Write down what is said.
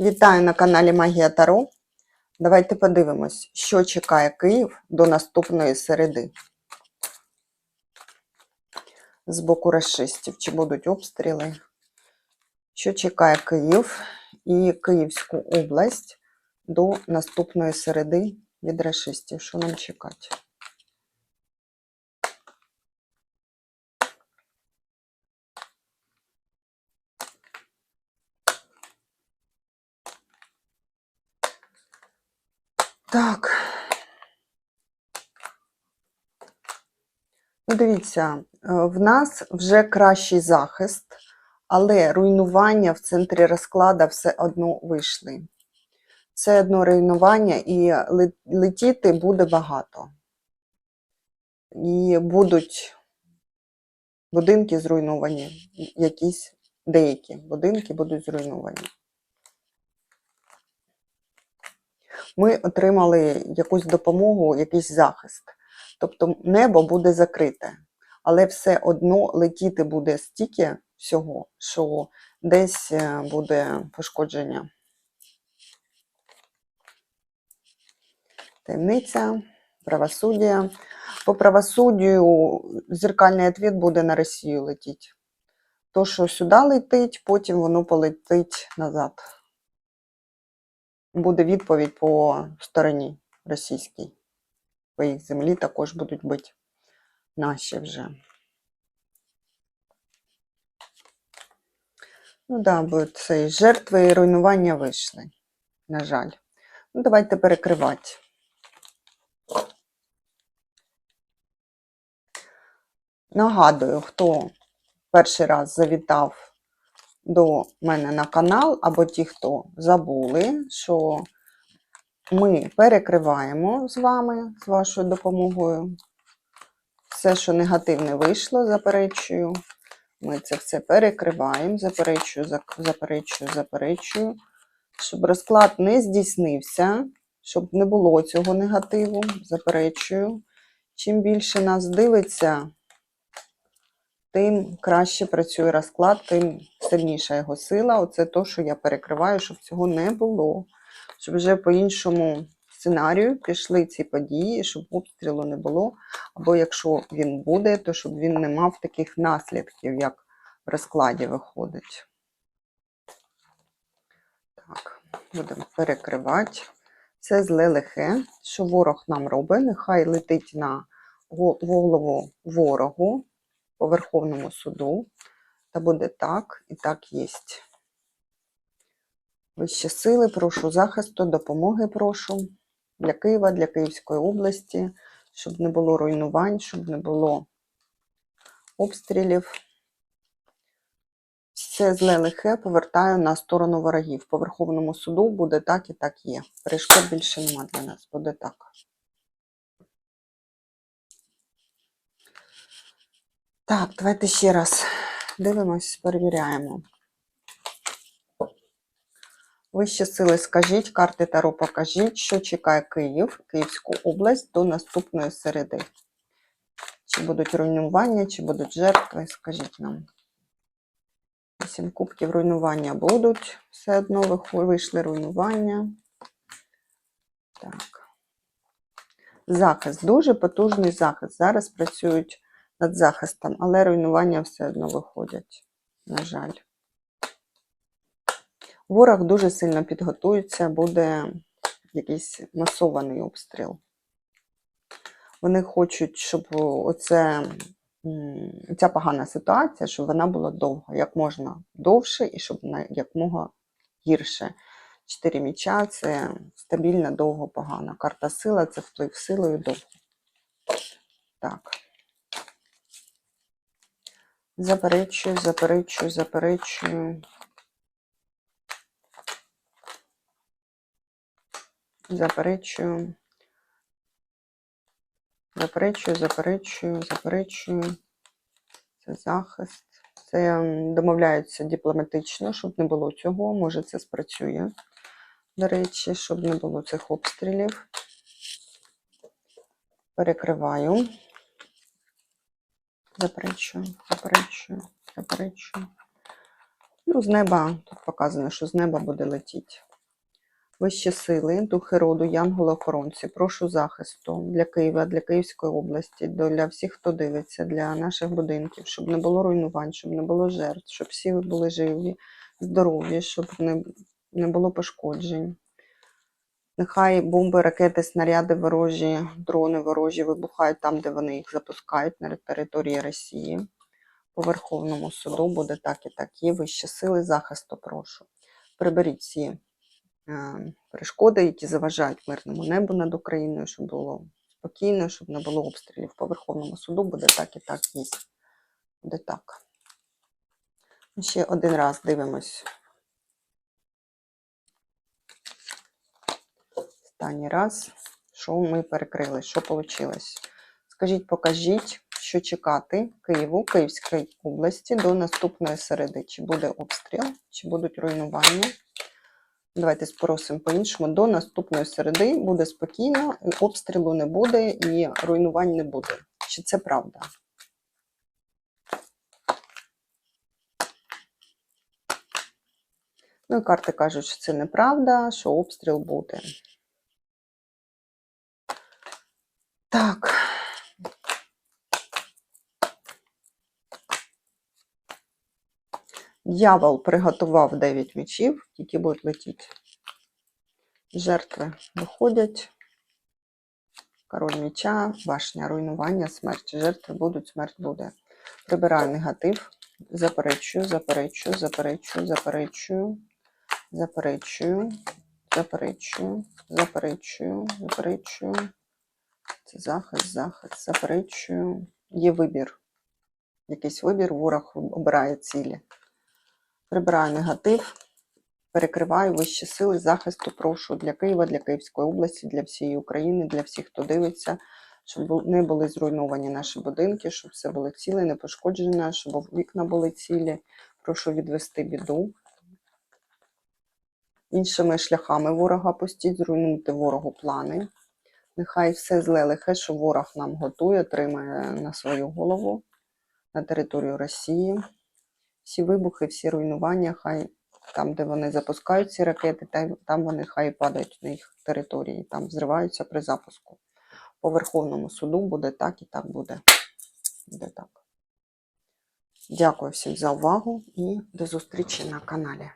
Вітаю на каналі Магія Таро. Давайте подивимось, що чекає Київ до наступної середи. З боку расистів, чи будуть обстріли. Що чекає Київ і Київську область до наступної середи від расистів? Що нам чекати? Так. Ну, дивіться, е, в нас вже кращий захист, але руйнування в центрі розклада все одно вийшли. Все одно руйнування і летіти буде багато. І будуть будинки зруйновані, якісь деякі будинки будуть зруйновані. Ми отримали якусь допомогу, якийсь захист. Тобто небо буде закрите, але все одно летіти буде стільки всього, що десь е, буде пошкодження. Таємниця, правосуддя. По правосуддю зеркальний відповідь буде на Росію летіти. То, що сюди летить, потім воно полетить назад буде відповідь по стороні російській. По їх землі також будуть бити наші вже. Ну да, бо це жертви і руйнування вийшли, на жаль. Ну, давайте перекривати. Нагадую, хто перший раз завітав до мене на канал, або ті, хто забули, що ми перекриваємо з вами, з вашою допомогою. Все, що негативне вийшло, заперечую. Ми це все перекриваємо, заперечую, заперечую, заперечую, щоб розклад не здійснився, щоб не було цього негативу, заперечую. Чим більше нас дивиться, тим краще працює розклад, тим сильніша його сила. Оце то, що я перекриваю, щоб цього не було. Щоб вже по іншому сценарію пішли ці події, щоб обстрілу не було. Або якщо він буде, то щоб він не мав таких наслідків, як в розкладі виходить. Так, будемо перекривати. Це зле лихе, що ворог нам робить, нехай летить на голову ворогу по Верховному суду. Та буде так і так єсть. Вищі сили, прошу захисту, допомоги прошу для Києва, для Київської області, щоб не було руйнувань, щоб не було обстрілів. Все зле лихе повертаю на сторону ворогів. По Верховному суду буде так і так є. Перешкод більше нема для нас, буде так. Так, давайте ще раз дивимось, перевіряємо. Вищі сили, скажіть, карти Таро покажіть, що чекає Київ, Київську область до наступної середи. Чи будуть руйнування, чи будуть жертви, скажіть нам. Вісім кубків руйнування будуть. Все одно вийшли руйнування. Так. Захист. Дуже потужний захист. Зараз працюють над захистом, але руйнування все одно виходять. На жаль. Ворог дуже сильно підготується, буде якийсь масований обстріл. Вони хочуть, щоб оце, ця погана ситуація, щоб вона була довга, як можна довше і щоб на якмога гірше. Чотири міча це стабільно, довго, погано. Карта сила це вплив силою довго. Так. Заперечую, заперечую, заперечую. Заперечую. Заперечую, заперечую, заперечую. Це захист. Це домовляються дипломатично, щоб не було цього. Може, це спрацює. До речі, щоб не було цих обстрілів. Перекриваю. Заперечую, заперечую, заперечую. Ну, з неба, тут показано, що з неба буде летіти. Вищі сили, духи роду, янголи-охоронці, прошу захисту для Києва, для Київської області, для всіх, хто дивиться, для наших будинків, щоб не було руйнувань, щоб не було жертв, щоб всі були живі, здорові, щоб не, не було пошкоджень. Нехай бомби, ракети, снаряди ворожі, дрони ворожі вибухають там, де вони їх запускають на території Росії. По Верховному суду буде так і так. Є вищі сили захисту, прошу. Приберіть всі е, перешкоди, які заважають мирному небу над Україною, щоб було спокійно, щоб не було обстрілів. По Верховному суду буде так і так є. Буде так. Ще один раз дивимось. Останній раз, що ми перекрили, що вийшло. Скажіть, покажіть, що чекати Києву, Київській області до наступної середи. Чи буде обстріл, чи будуть руйнування. Давайте спросимо по-іншому. До наступної середи буде спокійно, обстрілу не буде і руйнувань не буде. Чи це правда? Ну і карти кажуть, що це неправда, що обстріл буде. Так. Дьявол приготував 9 мечів, які будуть летіти. Жертви виходять. Король меча, башня, руйнування, смерть. Жертви будуть, смерть буде. Прибираю негатив. Заперечую, заперечую, заперечую, заперечую, заперечую, заперечую, заперечую, заперечую. Це захист, захист, заперечую. Є вибір. Якийсь вибір, ворог обирає цілі. Прибираю негатив, перекриваю вищі сили захисту, прошу для Києва, для Київської області, для всієї України, для всіх, хто дивиться, щоб не були зруйновані наші будинки, щоб все було ціле, не пошкоджене, щоб вікна були цілі. Прошу відвести біду. Іншими шляхами ворога пустіть, зруйнуйте ворогу плани. Нехай все зле лихе, що ворог нам готує, тримає на свою голову на територію Росії. Всі вибухи, всі руйнування, хай там, де вони запускають ці ракети, там вони хай падають на їх території, там взриваються при запуску. По Верховному суду буде так і так буде. Буде так. Дякую всім за увагу і до зустрічі на каналі.